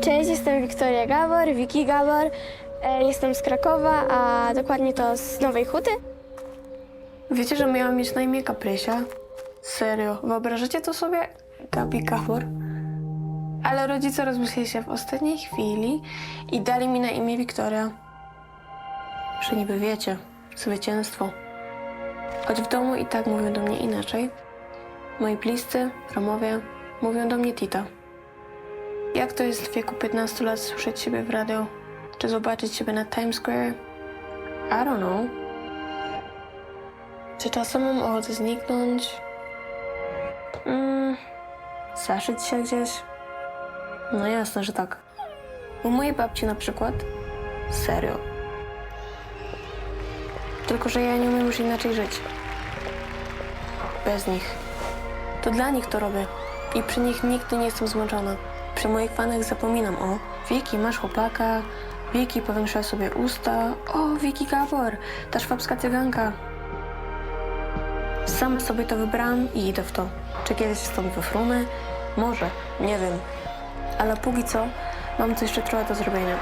Cześć, jestem Wiktoria Gabor, Wiki Gabor. E, Jestem z Krakowa, a dokładnie to z Nowej Huty. Wiecie, że miałam mieć na imię Kaprysia? Serio, wyobrażacie to sobie? Gabi Gabor? Ale rodzice rozmyśleli się w ostatniej chwili i dali mi na imię Wiktoria. Że niby wiecie, zwycięstwo. Choć w domu i tak mówią do mnie inaczej. Moi bliscy, Romowie, mówią do mnie Tita. Jak to jest w wieku 15 lat słyszeć siebie w radio? Czy zobaczyć siebie na Times Square? I don't know. Czy czasem mam ochotę zniknąć? Mm, zaszyć się gdzieś? No jasne, że tak. U mojej babci na przykład? Serio. Tylko, że ja nie umiem już inaczej żyć. Bez nich. To dla nich to robię. I przy nich nigdy nie jestem zmęczona. Przy moich fanach zapominam o Wiki, masz chłopaka, Wiki, powiększaj sobie usta, o, Wiki Gabor, ta szwabska cyganka. Sama sobie to wybrałam i idę w to. Czy kiedyś stąd wyfrunę? Może, nie wiem. Ale póki co mam tu jeszcze trochę do zrobienia.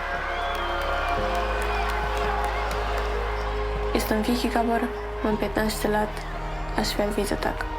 Jestem Wiki Gabor, mam 15 lat, a świat widzę tak.